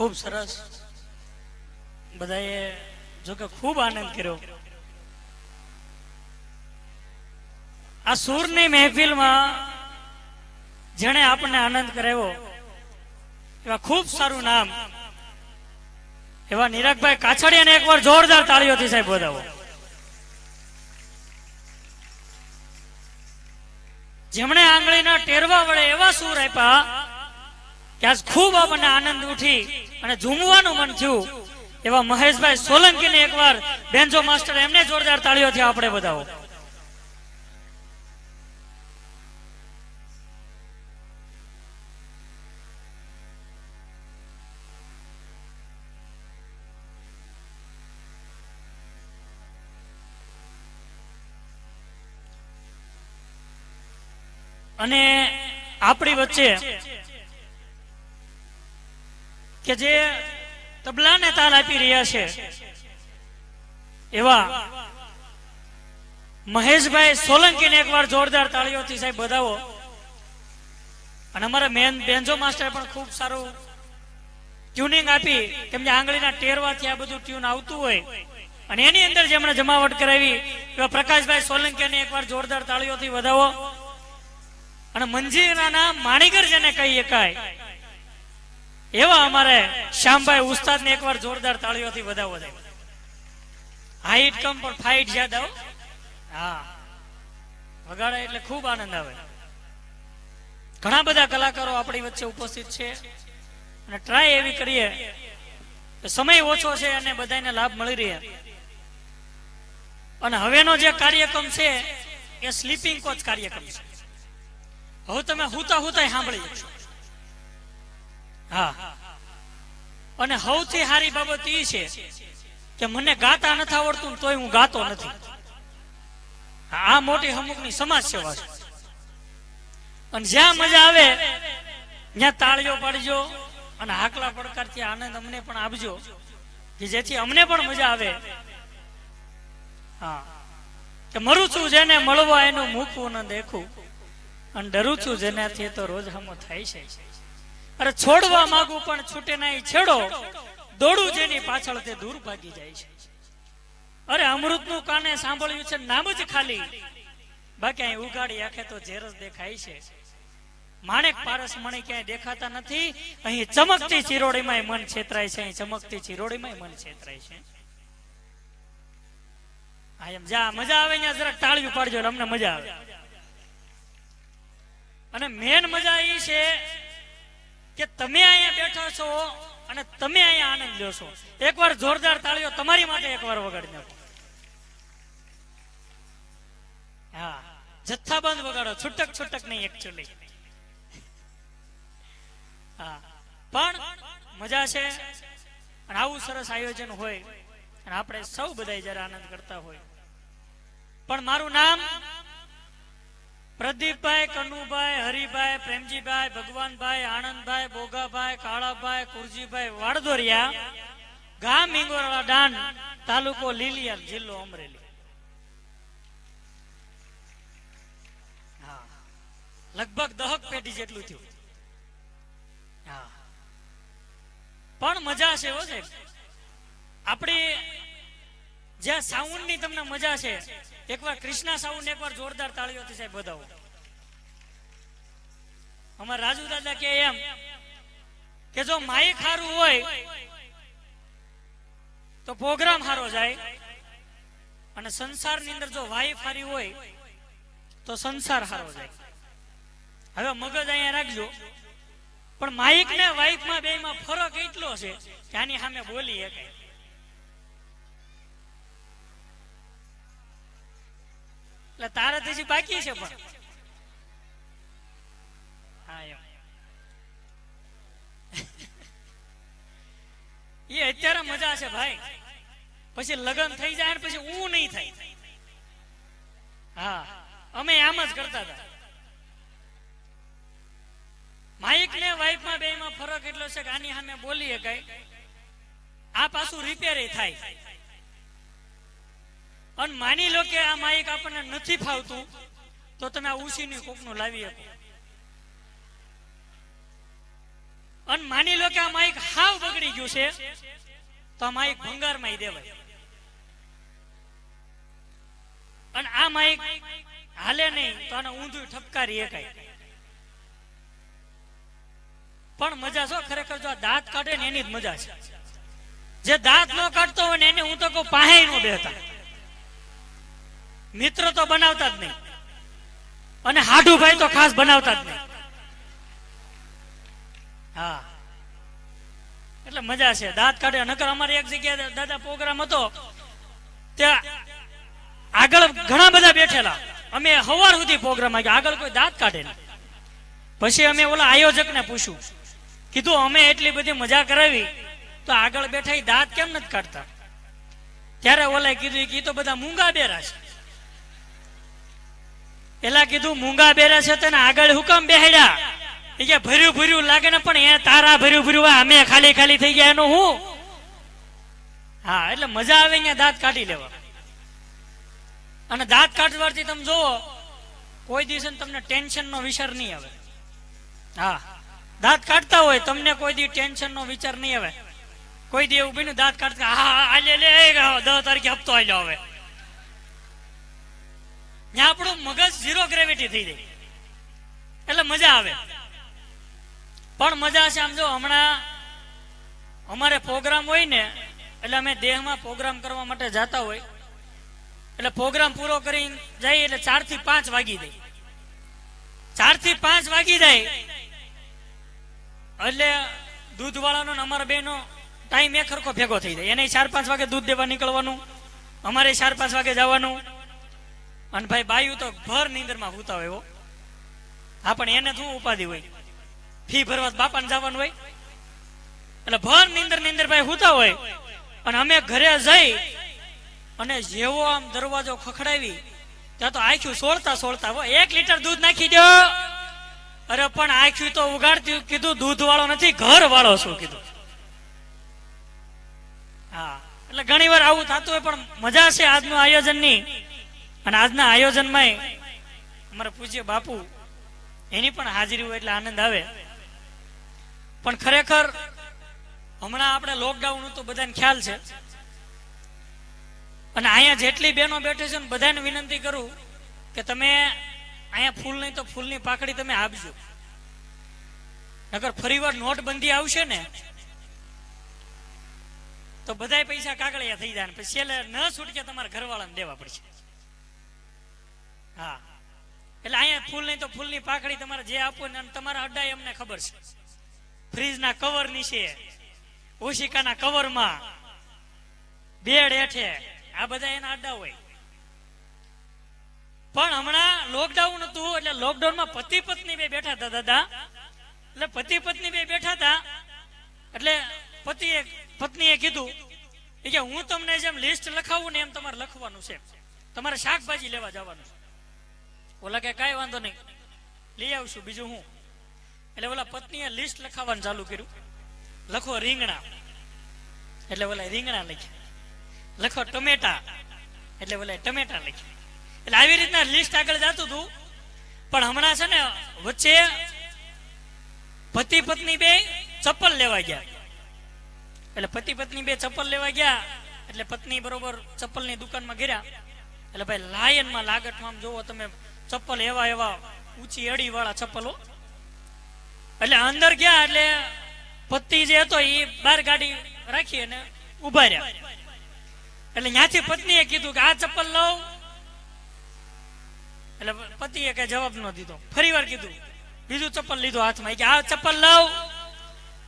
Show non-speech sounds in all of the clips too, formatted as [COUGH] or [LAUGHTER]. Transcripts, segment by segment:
ખૂબ સરસ. બધાએ જો ખૂબ આનંદ કર્યો. આ સૂરની મહેફિલમાં જેણે આપણને આનંદ કરાવ્યો, એવા ખૂબ સારું નામ. એવા નિરાગભાઈ કાછડિયાને એકવાર જોરદાર તાળીઓથી સાહેબ વધાવો. જેમણે આંગળીના ટેરવા વડે એવા સૂર આપ્યા કે આજ ખૂબ આપણને આનંદ ઉઠી અને ઝૂમવાનું મન થયું. એવા મહેશભાઈ સોલંકીને એકવાર બેન્જો માસ્ટર એમને જોરદાર તાળીઓથી આપણે બધાઓ. અને આપણી વચ્ચે કે જે તબલાને તાલ આપી રહ્યા છે. એવા મહેશભાઈ સોલંકીને એકવાર જોરદાર તાળીઓથી સાહેબ બધાવો અને અમારા મેન બેન્જો માસ્ટરે પણ ખૂબ સારું ટ્યુનિંગ આપી. કેમ આંગળીના ટેરવાથી આ બધું ટ્યુન આવતું હોય. અને એની અંદર જેમણે જમાવટ કરાવી. એવા પ્રકાશભાઈ સોલંકીને એકવાર જોરદાર તાળીઓથી વધાવો. અને મંજીરાના માણીગર જેને કહી શકાય એવા અમારે શ્યામભાઈ ઉસ્તાદ ને એકવાર જોરદાર તાળીઓથી વધાવો છે હાઈટ કમ પર ફાઈટ યાદ હા. વગાડે એટલે ખૂબ આનંદ આવે. ઘણા બધા કલાકારો આપણી વચ્ચે ઉપસ્થિત છે અને ટ્રાય એવી કરીએ સમય ઓછો છે અને બધાને લાભ મળી રહે. અને હવેનો જે કાર્યક્રમ છે એ સ્લીપિંગ કોચ કાર્યક્રમ છે. હવે તમે હુતા હુતા સાંભળી શકશો હા. અને સૌથી સારી બાબત એ છે કે મને ગાતા નથી આવડતું તોય હું ગાતો નથી. આ મોટી અમુકની સમાજ સેવા છે. અને જ્યાં મજા આવે, ત્યાં તાળીઓ પાડજો અને હાકલા પડકારથી આનંદ અમને પણ આપજો કે જેથી અમને પણ મજા આવે. હા. કે મરું છું જેને મળવા એનું મૂકવું ન દેખું અને ડરું છું જેનાથી તો રોજ હમો થાય છે. અરે છોડવા માંગુ પણ છૂટે નહીં, છેડો. દોડું જેની પાછળ તે દૂર ભાગી જાય છે. અરે અમૃતનું કાને સાંભળ્યું છે? નામ જ ખાલી. બાકી ઉગાડી આખે તો ઝેર દેખાય છે. માણેક પારસ મણી ક્યાંય દેખાતા નથી. અહીં ચમકતી ચિરોડીમાં મન છેતરાય છે. અહીં ચમકતી ચિરોડીમાં મન છેતરાય છે. આ એમ જા, મજા આવે ત્યાં જરાક તાળીઓ પાડજો અમને મજા આવે. અને મેન મજા એ છે કે તમે અહીંયા બેઠા છો અને તમે અહીંયા આનંદ લો છો. એકવાર જોરદાર તાળીઓ તમારી માટે એકવાર વગાડી નાખો. હા, જથ્થાબંધ વગાડો, છૂટક છૂટક નહીં એકચ્યુઅલી હા, પણ મજા છે અને આવું સરસ આયોજન હોય અને આપણે સૌ બધા જ્યારે આનંદ કરતા હોય. પણ મારું નામ પ્રદીપભાઈ, કનુભાઈ, હરિભાઈ, પ્રેમજીભાઈ, ભગવાનભાઈ, આનંદભાઈ, બોગાભાઈ, કાળાભાઈ, કુરજીભાઈ વાડદોરિયા ગામ ઈંગોરડા ડાન તાલુકો લીલિયા જિલ્લો અમરેલી. લગભગ દહક પેઢી જેટલું થયું. પણ મજા છે આપણી જ્યાં સાઉન્ડની તમને મજા છે, એકવાર કૃષ્ણા સાઉન્ડ એકવાર જોરદાર તાળીઓથી સાહેબ બધાવો અમારા રાજુ દાદા કે એમ કે જો માઇક સારું હોય તો પ્રોગ્રામ સારો જાય અને સંસારની અંદર જો વાઈફ હારી હોય તો સંસાર સારો જાય. હવે મગજ અહીંયા રાખજો. પણ માઇક ને વાઈફમાં બે માં ફરક એટલો છે કે આની સામે બોલી શકાય એટલે તારે હજી બાકી છે પણ. એમ. [LAUGHS] એ અત્યારે મજા છે ભાઈ. પછી લગ્ન થઈ જાય ને પછી હું નહીં થાય. હા, અમે આમ જ કરતા હતા. માઇક ને વાઇફમાં બે માં ફરક એટલો છે કે આની સામે બોલીએ કઈ. આ પાછું રિપેર થાય. અને માની લો કે આ માઇક આપણને નથી ફાવતું, તો તમે આ ઉસીની કોકનું લાવી શકો અને માની લો કે આ માઇક હાવ બગડી ગયું છે, તો આ માઇક ભંગારમાં દેવાય. અને આ માઇક હાલે નહીં, તો આને ઊંધું ઠપકારી એકાય. પણ મજા છો ખરેખર જો દાંત કાઢે ને એની જ મજા છે. જે દાંત ન કાઢતો હોય ને એને હું તો કહું પાહે નો બેહતા. મિત્ર તો બનાવતા જ નહીં. અને હાડુભાઈ તો ખાસ બનાવતા જ નહીં. હા. એટલે મજા છે. દાંત કાઢે. નકર અમારે એક જગ્યાએ દાદા પ્રોગ્રામ હતો. ત્યાં આગળ ઘણા બધા બેઠેલા. અમે હવાર સુધી પ્રોગ્રામ આવ્યો આગળ કોઈ દાંત કાઢે પછી અમે ઓલા આયોજકને પૂછ્યું. કીધું, અમે એટલી બધી મજા કરાવી, તો આગળ બેઠા દાંત કેમ નથી કાઢતા? ત્યારે ઓલા કીધું કે એ તો બધા મૂંગા બેરા છે. પેલા કીધું, મૂંગા બેરા છે તને આગળ હુકમ બેહડ્યા? એ કે, ભર્યું ભર્યું લાગે ને, પણ એ તારા ભર્યું ભર્યું અમે ખાલી ખાલી થઈ ગયા, એનું હું? હા, એટલે મજા આવે અહીંયા દાંત કાઢી લેવા. અને દાંત કાઢવાથી તમે જોવો કોઈ દિવસે તમને ટેન્શન નો વિચાર નહીં આવે. હા, દાંત કાઢતા હોય, તમને કોઈ દી ટેન્શન નો વિચાર નહીં આવે. કોઈ દી એવું બન્યું, દાંત કાઢતા હા હા આલે લે લે દસ તારીખે હપ્તો આવ્યો હવે. ત્યાં આપણું મગજ ઝીરો ગ્રેવિટી થઈ જાય. એટલે મજા આવે. પણ મજા છે આમ જો હમણાં અમારે પ્રોગ્રામ હોય ને, એટલે અમે દેહમાં પ્રોગ્રામ કરવા માટે જતા હોય. એટલે પ્રોગ્રામ પૂરો કરી જાય એટલે ચારથી પાંચ વાગી જાય. ચારથી પાંચ વાગી જાય. એટલે દૂધ વાળાનો ને અમારા બેનો ટાઈમ એક ભેગો થઈ જાય. એને ચાર પાંચ વાગે દૂધ દેવા નીકળવાનું, અમારે ચાર પાંચ વાગે જવાનું. અને ભાઈ બાયુ તો ભર નીંદરમાં સૂતા હોય એવો હા, પણ એને શું ઉપાધિ હોય? ફી ભરવા બાપાને જવાનું હોય? એટલે ભર નીંદર નીંદર ભાઈ સૂતા હોય. અને અમે ઘરે જઈ અને જેવો આમ દરવાજો ખખડાવી, ત્યાં તો આખ્યું સોળતા સોળતા હોય એક લીટર દૂધ નાખી દો. અરે, પણ આખ્યું તો ઉગાડતી કીધું દૂધ વાળો નથી ઘર વાળો શું કીધું? હા, એટલે ઘણી વાર આવું થતું હોય, પણ મજા છે આજનું આયોજનની. અને આજના આયોજનમાં અમારા પૂજ્ય બાપુ એની પણ હાજરી હોય એટલે આનંદ આવે. પણ ખરેખર હમણાં આપણે લોકડાઉન તો બધાને ખ્યાલ છે. અને અહીંયા જેટલી બહેનો બેઠી છે ને બધાને વિનંતી કરું કે તમે અહીંયા ફૂલ નહીં તો ફૂલની પાકડી તમે આપજો. નકર ફરીવાર નોટબંધી આવશે ને, તો બધા પૈસા કાગળિયા થઈ જાય પછી છેલ્લે ન છૂટકે તમારા ઘરવાળાને દેવા પડશે. હા. એટલે અહીંયા ફૂલ નહીં તો ફૂલની પાખડી તમારે જે આપો ને તમારા અડ્ડા અમને ખબર છે. ફ્રીજના કવર નીચે ઓશિકાના કવરમાં બેડ હેઠે આ બધા એના અડ્ડા હોય. પણ હમણાં લોકડાઉન હતું એટલે લોકડાઉનમાં પતિ પત્ની બે બેઠા હતા દાદા. એટલે પતિ પત્ની બે બેઠા હતા. એટલે પતિએ, પત્નીએ કીધું કે હું તમને જેમ લિસ્ટ લખાવું ને એમ તમારે લખવાનું છે. તમારે શાકભાજી લેવા જવાનું છે. ઓલા કે કાંઈ વાંધો નહીં. લઈ આવશું, બીજું હું. એટલે ઓલા પત્નીએ લિસ્ટ લખાવવાનું ચાલુ કર્યું. લખો રીંગણા. એટલે ઓલા રીંગણા લખ્યા. લખો ટમેટા. એટલે ઓલા ટમેટા લખ્યા. એટલે આવી રીતના લિસ્ટ આગળ જતું હતું. પણ હમણાં છે ને વચ્ચે પતિ પત્ની બે ચપ્પલ લેવા ગયા. એટલે પતિ પત્ની બે ચપ્પલ લેવા ગયા, એટલે પત્ની બરોબર ચપ્પલની દુકાનમાં ગયા એટલે ભાઈ લાયનમાં લાગટમાં જોવો તમે ચપ્પલ એવા એવા ઊંચી અડી વાળા ચપ્પલો. એટલે અંદર ગયા એટલે પતિ જે હતો એ બાર ગાડી રાખી અને ઊભા રહ્યા. એટલે ત્યાંથી પત્નીએ કીધું કે આ ચપ્પલ લઉં. એટલે પતિએ કઈ જવાબ ન દીધો. ફરી વાર કીધું, બીજું ચપ્પલ લીધું હાથમાં. કે, આ ચપ્પલ લઉં.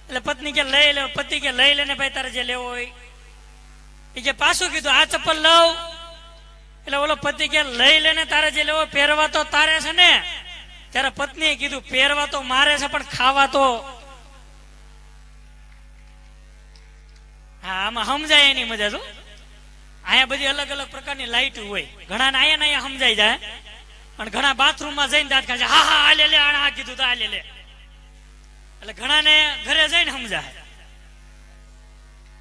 એટલે પત્ની કે, લઈ લે. પતિ કે, લઈ લેને ભાઈ, તારે જે લેવો હોય. એ કે, પાછું કીધું, આ ચપ્પલ લઉં. એટલે ઓલો પતિ કે, લઈ લેને તારે જે લેવો પહેરવા તો તારે છે ને. ત્યારે પત્નીએ કીધું, પહેરવા તો મારે છે, પણ ખાવા તો. હા, આમાં સમજાય એની મજા જો. અહીંયા બધી અલગ અલગ પ્રકારની લાઈટ હોય. ઘણા ને અહીંયા સમજાઈ જાય. પણ ઘણા બાથરૂમમાં જઈને દાંત ખાશે હા હા, આ લે આ કીધું તો આ લે લે. એટલે ઘણા ને ઘરે જઈને સમજાય.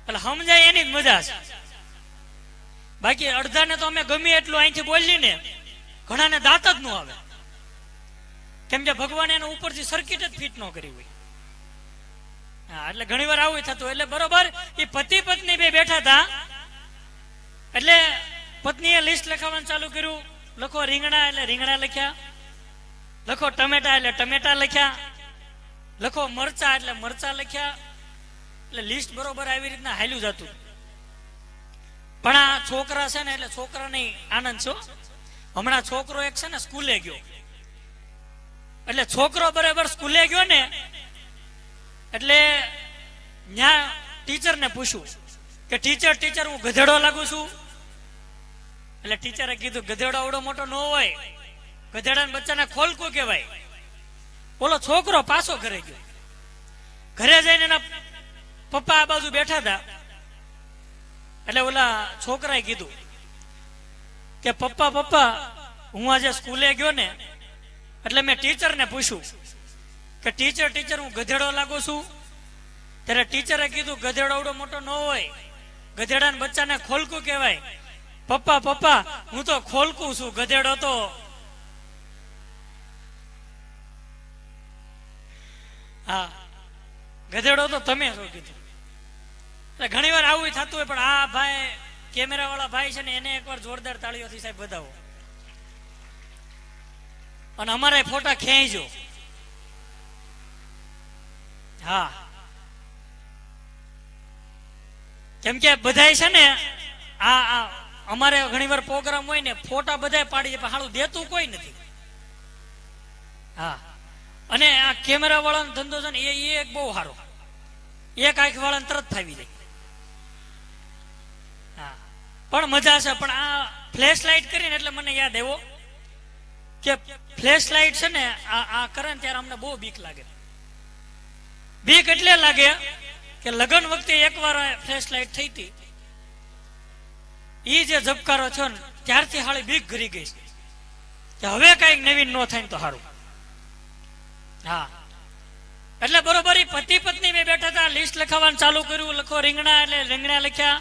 એટલે સમજાય એની મજા છે. બાકી અડધાને તો અમે ગમે એટલું અહીંથી બોલી ને, ઘણાને દાંત જ ન આવે. કેમ કે ભગવાન એના ઉપરથી સર્કિટ જ ફિટ ન કરી હોય. હા, એટલે ઘણી વાર આવું થતું એટલે બરોબર એ પતિ પત્ની બે બેઠા હતા. એટલે પત્નીએ લિસ્ટ લખાવવાનું ચાલુ કર્યું. લખો રીંગણા, એટલે રીંગણા લખ્યા. લખો ટમેટા, એટલે ટમેટા લખ્યા. લખો મરચા, એટલે મરચા લખ્યા. એટલે લિસ્ટ બરોબર આવી રીતના હાલ્યું જતું. પણ આ છોકરા છે ને એટલે છોકરાની આનંદ છો હમણાં છોકરો એક છે ને સ્કૂલે ગયો. એટલે છોકરો બરાબર સ્કૂલે ગયો ને, એટલે ત્યાં ટીચરને પૂછ્યું કે, ટીચર ટીચર, હું ગધેડો લાગુ છું? એટલે ટીચરે કીધું, ગધેડો આવડો મોટો ન હોય. ગધેડાના બચ્ચાને ખોલકું કહેવાય. ઓલો છોકરો પાછો ઘરે ગયો. ઘરે જઈને એના પપ્પા આ બાજુ બેઠા હતા. એટલે ઓલા છોકરાએ કીધું કે, પપ્પા પપ્પા, હું આજે સ્કૂલે ગયો ને, એટલે મેં ટીચરને પૂછ્યું કે, ટીચર ટીચર, હું ગધેડો લાગુ છું? ત્યારે ટીચરે કીધું, ગધેડો આવડો મોટો ન હોય. ગધેડાના બચ્ચાને ખોલકું કહેવાય. પપ્પા પપ્પા, હું તો ખોલકું છું, ગધેડો તો. હા, ગધેડો તો તમે શું કીધું. ઘણી વાર આવું થતું હોય, પણ આ ભાઈ કેમેરા વાળા ભાઈ છે ને, એને એકવાર જોરદાર તાળીઓથી સાહેબ બતાવો. અને અમારે ફોટા ખેંચો હા. કેમ કે બધાય છે ને, આ અમારે ઘણી વાર પ્રોગ્રામ હોય ને, ફોટા બધાય પાડી પણ હાલું દેતું કોઈ નથી. હા. અને આ કેમેરા વાળાનો ધંધો છે ને, એ એક બહુ સારો. એક આંખ વાળાને તરત ફાવી જાય. પણ મજા છે. પણ આ ફ્લેશ લાઇટ કરીને એટલે મને યાદ એવો કે ફ્લેશ લાઇટ છે ને, આ આ કરે ત્યારે અમને બહુ બીક લાગે. બીક એટલે લાગે કે લગ્ન વખતે એકવાર ફ્લેશ લાઇટ થઈ હતી. ઈ જે ઝબકારો છો ને, ત્યારથી હાળી બીક ઘરી ગઈ કે હવે કંઈક નવીન ન થાય તો સારું હા. એટલે બરોબર એ પતિ પત્ની મેં બેઠા હતા લિસ્ટ લખાવવાનું ચાલુ કર્યું, લખો રીંગણા એટલે રીંગણા લખ્યા.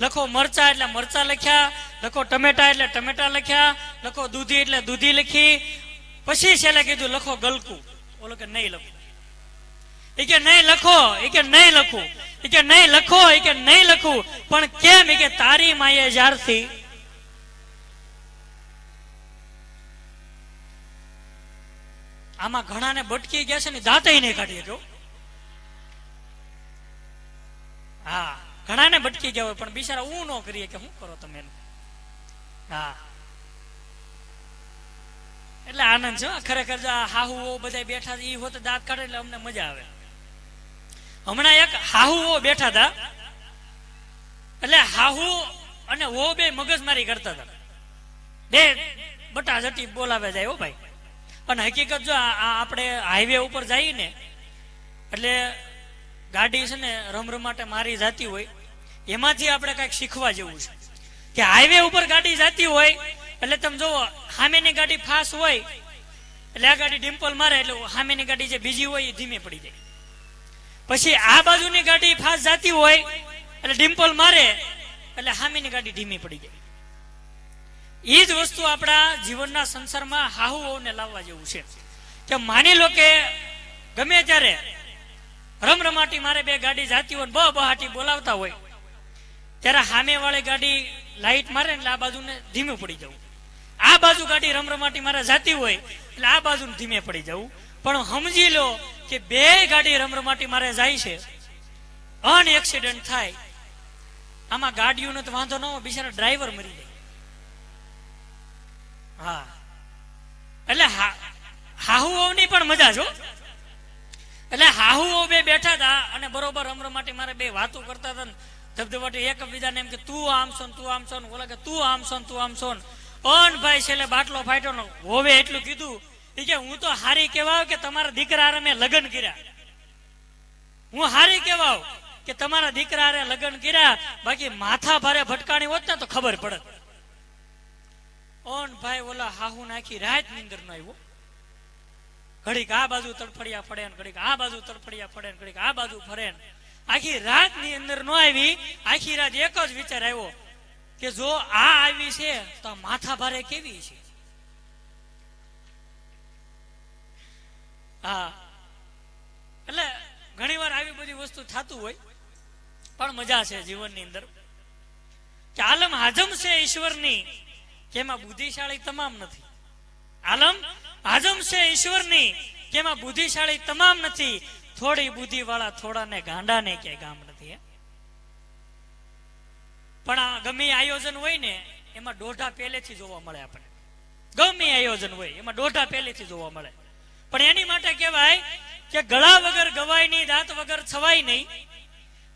લખો મરચા એટલે મરચા લખ્યા, લખો ટમેટા એટલે ટમેટા લખ્યા, લખો દૂધી એટલે દૂધી લખી, પછી છેલ્લે કીધું લખો ગલકું. ઓલો કે નહીં લખું. એ કે નહીં લખો એ કે નહીં લખું. એ કે નહીં લખો એ કે નહીં લખું. પણ કેમ? એ કે તારી માએ જ્યારથી આમાં ઘણાને બટકી ગયા છે ને દાંતે નહીં કાઢી જો હા. ઘણાને બટકી ગયા હોય, પણ બિચારા હું ન કરીએ કે શું કરો તમે હા. એટલે આનંદ છે ખરેખર જો હાહુઓ બધા બેઠા એ હોત દાંત કાઢે એટલે અમને મજા આવે. હમણાં એક હાહુઓ બેઠા હતા. એટલે હાહુ અને ઓ બે મગજમારી કરતા હતા. બે બટા જટી બોલાવે જાય, હો ભાઈ. અને હકીકત જો આપણે હાઈવે ઉપર જઈએ ને, એટલે ગાડી છે ને રમરમાટે મારી જાતી હોય, એમાંથી આપણે કાંઈક શીખવા જેવું છે. કે હાઈવે ઉપર ગાડી જાતી હોય, એટલે તમે જુઓ, સામેની ગાડી ફાસ હોય, એટલે આ ગાડી ડિમ્પલ મારે, એટલે સામેની ગાડી જે બીજી હોય એ ધીમે પડી જાય. પછી આ બાજુની ગાડી ફાસ જાતી હોય, એટલે ડિમ્પલ મારે, એટલે સામેની ગાડી ધીમી પડી જાય. એ જ વસ્તુ આપણા જીવનના સંસારમાં હાહુઓને લાવવા જેવું છે. કે માની લો કે ગમે ત્યારે રમરમાટી મારે બે ગાડી જાતી હોય બહુ બહાટી બોલાવતા હોય. ત્યારે સામે વાળી ગાડી લાઈટ મારે એટલે આ બાજુને ધીમે પડી જવું. આ બાજુ ગાડી રમરમાટી મારે જાતી હોય એટલે આ બાજુ ધીમે પડી જવું. પણ સમજી લો કે બે ગાડી રમરમાટી મારે જાય છે. અન એક્સિડન્ટ થાય. આમાં ગાડીઓનો તો વાંધો ન હોય, બિચારા ડ્રાઈવર મરી જાય. હા. એટલે હાહુઓની પણ મજા છો એટલે હાહુઓ બે બેઠા હતા અને બરોબર રમરમાટી મારે બે વાતો કરતા હતા ને, ધબધબાટી એકબીજાને એમ કે, તું આમ છો તું આમ છો ઓલા કે, તું આમ છો તું આમ છો ને. અન ભાઈ છેલ્લે બાટલો ફાટ્યો ને, હોવે એટલું કીધું. એ કે, હું તો હારી કહેવાવ કે તમારા દીકરા હારે મેં લગ્ન કર્યા. હું હારી કહેવાવ કે તમારા દીકરા હારે લગ્ન કર્યા, બાકી માથા ભારે ભટકાણી હોત ને તો ખબર પડત. ઓન ભાઈ ઓલા હાહુ નાખી રાત નીંદર નો આવ્યો. ઘડીક આ બાજુ તડફડિયા ને ઘડીક આ બાજુ તડફડિયા ને ઘડીક આ બાજુ ફરે આખી રાતની અંદર ન આવી, આખી રાત એક જ વિચાર આવ્યો કે જો આ આવી છે તો માથા ભારે કેવી છે? હા. એટલે ઘણી વાર આવી બધી વસ્તુ થતું હોય, પણ મજા છે જીવનની અંદર. કે આલમ હાજમ છે ઈશ્વરની, જેમાં બુદ્ધિશાળી તમામ નથી. આલમ હાજમ છે ઈશ્વરની, કે બુદ્ધિશાળી તમામ નથી. થોડી બુદ્ધિ વાળા થોડાને ગાંડાને કે ગામ નથી પણ આ ગમે આયોજન હોય ને, એમાં દોઢા પહેલેથી જોવા મળે આપણને. ગમે આયોજન હોય, એમાં દોઢા પહેલેથી જોવા મળે. પણ એની માટે કહેવાય કે ગળા વગર ગવાય નહીં દાંત વગર છવાય નહીં.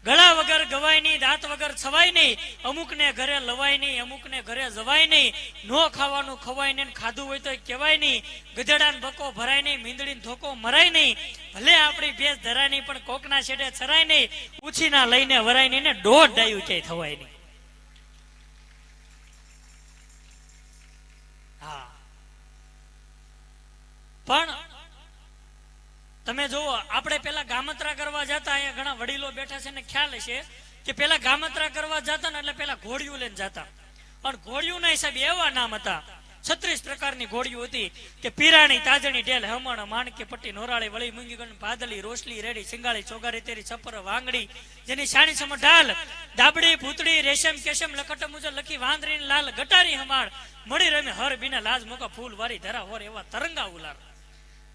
ગળા વગર ગવાય નહીં, દાંત વગર છવાય નહીં, અમુકને ઘરે લવાય નહીં અમુક ને ઘરે જવાય નહીં, નો ખાવાનું ખવાય નહીં, ખાધું હોય તો કહેવાય નહીં, ગધેડાને બકો ભરાય નહીં, મીંદડીને ધોકો મરાય નહીં, ભલે આપણી ભેસ ધરાય નહીં, પણ કોકના છેડે છરાય નહીં, ઉછીના લઈને વરાય નહીં ને દોઢ ડાયું ક્યાંય થવાય નહીં. હા. પણ તમે જુઓ, આપણે પેલા ગામત્રા કરવા જતા, અહીંયા ઘણા વડીલો બેઠા છે ને ખ્યાલ છે કે પેલા ગામત્રા કરવા જતા ને એટલે પેલા ઘોડિયું લઈને જતા. પણ ઘોડિયું ના હિસાબે એવા નામ હતા. છત્રીસ પ્રકારની ઘોડિયું હતી કે પીરાણી, તાજણી, ઢેલ, હમણ, માણકી, પટ્ટી, નોરાળી, વળી, મૂંગીગણ, ભાદલી રોસલી રેડી, સિંગાળી, ચોગારી, તેરી, છપર, વાંગડી, જેની સાણી સમ ઢાલ દાબડી ભૂતડી, રેશમ, કેશમ લખટ મુજબ લખી વાંદરી લાલ, ગટારી હમાણ મળી રમે હર બિના લાજ મોકા ફૂલ વારી ધરા હોર એવા તરંગા ઉલાર.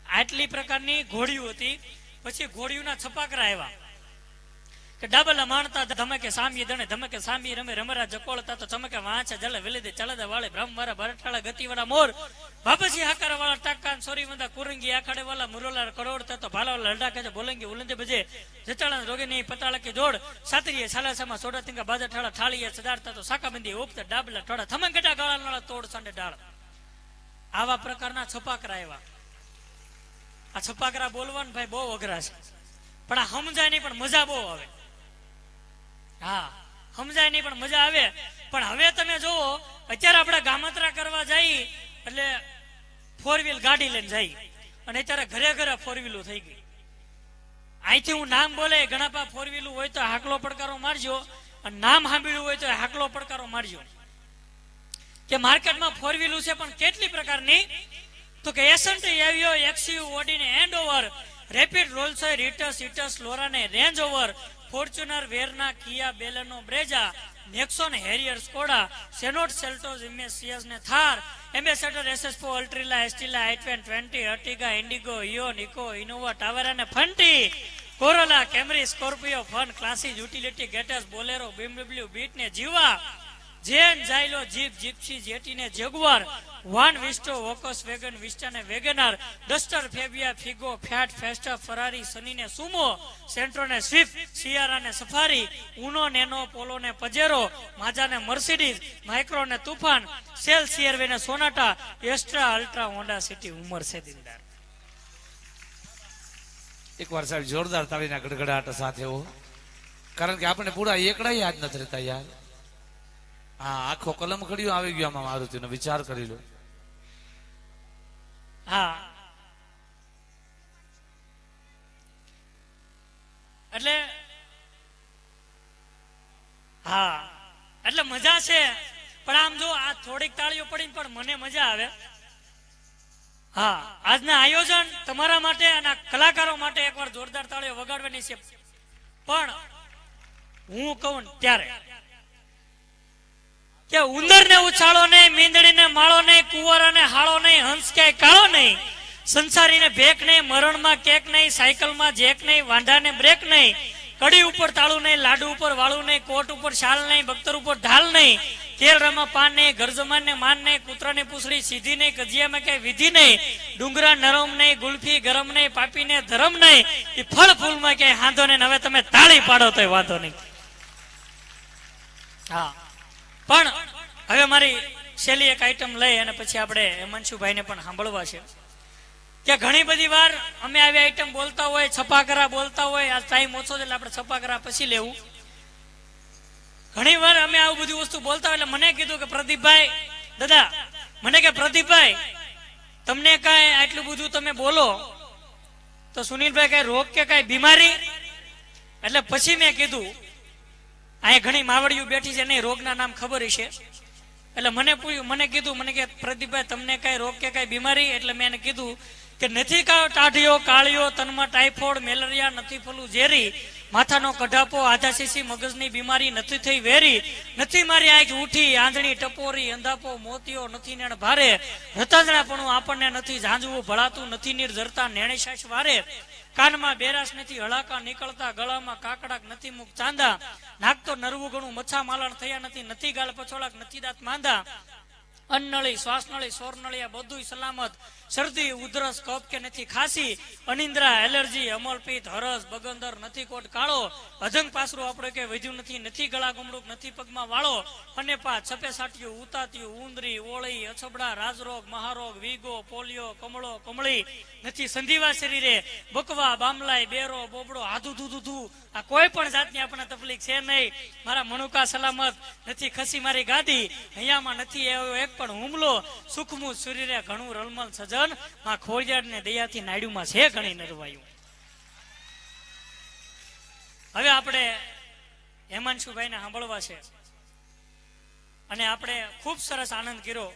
આટલી પ્રકારની ઘોડીઓ હતી. પછી ઘોડીઓના છપાકરા આવ્યા. કે ડાબલા માણતા ધમકે સામી દણે, ધમકે સામી રમે, રમરા જકોળતા તો ચમકે વાંચે, જલે વિલેદે ચલદે વાળે, બ્રહ્મ વાળા ગતિવાળા મોર. બાપજી હાકાર વાળા ટાકાન સોરી મંદા કુરંગી આખાડે વાળા મુરોલા કરોડ તો ભાલા લડા કે બોલંગી ઉલંદે બજે. જટાળા રોગે ની પતાળ કે જોડ. સાતરીએ સાલાસામાં સોડા તિંગા બાજા ઠાળા થાળીએ સદારતા તો સાકાબંધી ઉપતા ડાબલા ઠોડા. થમંગટા ગાળા તોડ સાંડે ડાળ આવા પ્રકારના છપાકરા આવ્યા. આ છપાકરા બોલવાનું ભાઈ બહુ અઘરા છે. પણ આ સમજાય નહીં, પણ મજા બહુ આવે. હા, સમજાય નહીં, પણ મજા આવે. પણ હવે તમે જુઓ, અત્યારે આપણે ગામત્રા કરવા જઈ એટલે ફોર વ્હીલ ગાડી લઈને જઈ અને અત્યારે ઘરે ઘરે ફોર વ્હીલો થઈ ગઈ. અહીંથી હું નામ બોલે, ઘણા ફોર વ્હીલું હોય તો હાકલો પડકારો મારજો. અને નામ સાંભળ્યું હોય તો હાકલો પડકારો મારજો. કે માર્કેટમાં ફોર વ્હીલું છે, પણ કેટલી પ્રકારની? તો કે એસન્ટ એવિયો એક્સયુ ઓડીને hand over Rapid Rolls Ritz ઇટસ લોરાને Range Rover Fortuner Verna Kia Baleno Brezza Nexon Harrier Skoda Sonet Seltos CS ને થાર એમ્બેસેડર એસએસપો અલ્ટ્રીલા એસ્ટીલા આઈટવેન ટ્વેન્ટી અર્ટિગા ઇન્ડિગો ઇયો નિકો ઇનોવા ટાવર અને ફંટી કોરોલા કેમરી સ્કોર્પિયો ફન ક્લાસિસ યુટિલિટી ગેટર્સ બોલેરો બીમડબ્લ્યુ બીટ ને જીવા જેન જાયલો જીપ જીપસી જેટીને વાન વિસ્ટો વોકસ વેગન વિસ્ટાને Wagon R, Duster Fabia, Figo Fiat Fiesta, Ferrari, સનીને Sumo, સેન્ટ્રોને સ્વિફ્ટ સિયારાને સફારી, ઉનો નેનો, પોલોને પજેરો, માજાને મર્સિડીઝ, માઇક્રોને તુફાન સેલ સિયરવે ને સોનાટા, એસ્ટ્રા અલ્ટ્રા હોન્ડા સિટી ઉમર છે દિલદાર એકવાર સાહેબ જોરદાર તાળીના ગડગડાટ સાથે હો. કારણ કે આપણે પૂરા એકડા યાદ નથી રહેતા યાર. હા, આખો કલમ ખડીયો આવી ગયો આમાં મારુતિનો. વિચાર કરી લો. હા. એટલે હા. એટલે મજા છે. પણ આમ જો આ થોડીક તાળીઓ પડીને પણ મને મજા આવે. હા. આજના આયોજન તમારા માટે અને કલાકારો માટે એકવાર જોરદાર તાળીઓ વગાડવાની છે. પણ હું કહું ત્યારે કે ઉંદર ને ઉછાળો નહીં મીંદડી ને માળો નહીં કુંવર ને હાળો નહીં, હંસ ક્યાંય કાળો નહીં. સંસારી ને ભેક નહીં, મરણમાં કેક નહીં, સાયકલમાં જેક નહીં વાંઢા ને બ્રેક નહીં. કડી ઉપર તાળું નહીં, લાડુ ઉપર વાળું નહીં, કોટ ઉપર શાલ નહીં બખ્તર ઉપર ઢાલ નહીં. કેરળમાં પાન નહીં ગરજમાન ને માન નહીં, કૂતરાની પૂછડી સીધી નહીં, કજિયામાં કઈ વિધિ નહીં. ડુંગરા નરમ નહીં, ગુલ્ફી ગરમ નહીં પાપી ને ધરમ નહીં. એ ફળ ફૂલમાં ક્યાંય હાંધો નહીં ને હવે તમે તાળી પાડો તો વાંધો નહીં. હા. પણ હવે મારી છેલ્લી એક આઈટમ લઈ અને પછી આપણે મનસુભાઈને પણ સાંભળવા છે. કે ઘણી બધી વાર અમે આવી આઈટમ બોલતા હોય, છપાકરા બોલતા હોય આ ટાઈમ ઓછો એટલે આપણે છપાકરા પછી લેવું. ઘણી વાર અમે આવું બધી વસ્તુ બોલતા એટલે મને કીધું કે પ્રદીપભાઈ, દાદા, મને કે પ્રદીપભાઈ, તમને કાંઈ આટલું બધું તમે બોલો, તો સુનિલભાઈ કઈ રોગ કે કઈ બીમારી? એટલે પછી મેં કીધું અહીંયા ઘણી માવડીઓ બેઠી છે નહીં રોગના નામ ખબર છે. એટલે મને પૂછ્યું, મને કીધું, મને કે પ્રદીપભાઈ, તમને કઈ રોગ કે કઈ બીમારી? એટલે મેં કીધું કે નથી ટાઢીઓ, કાળીઓ, તનમાં, ટાઇફોઇડ, મેલેરિયા, નથી ફલું, ઝેરી, માથાનો કઢાપો આધા શીશી મગજની બીમારી, નથી થઈ, વેરી, નથી મારી આંખ ઉઠી આંધળી, ટપોરી, અંધાપો, મોતીઓ, નથી નેણ ભારે રતાંજણાપણું આપણને નથી, ઝાંઝવું, ભળાતું, નથી નીર જરતા નેણેશાશ વારે. કાનમાં બેરાશ નથી, હળાકા નીકળતા, ગળામાં કાકડાક નથી મુખ ચાંદા નાક તો નરવું ઘણું મચ્છા માલણ થયા નથી નથી ગાલ પછોડાક, નથી દાંત માંદા. અન્નળી, શ્વાસનળી આ બધું સલામત. શરદી, ઉધરસ, કફ કે નથી ખાંસી, અનિંદ્રા, એલર્જી અમલપિત હરસ, બગંદર, નથી કોટ કાળો, અજંગ પાસરું આપણે કે વધ્યું નથી નથી ગળા ગુમડુક નથી પગમાં વાળો, અને પા છપે સાટિયું ઉતાતિયું, ઉંદરી, ઓળી, અછબડા, રાજરોગ, મહારોગ, વીગો, પોલિયો, કમળો, કમળી, નથી સંધિવા શરીરે, બકવા, બામલાઈ, બેરો, બોબડો, આધુ ધુ ધુ આ કોઈ પણ જાતની આપણને તકલીફ છે નહીં. મારા મનુકા સલામત, નથી ખસી મારી ગાદી. અહીંયામાં નથી એવો એક પણ હુમલો. સુખમું શરીરે ઘણું રલમલ સજનમાં ખોડિયાર ને દયાથી નાયડુમાં છે ઘણી નરવાયું. હવે આપણે હેમાંશુભાઈને સાંભળવા છે. અને આપણે ખૂબ સરસ આનંદ કર્યો.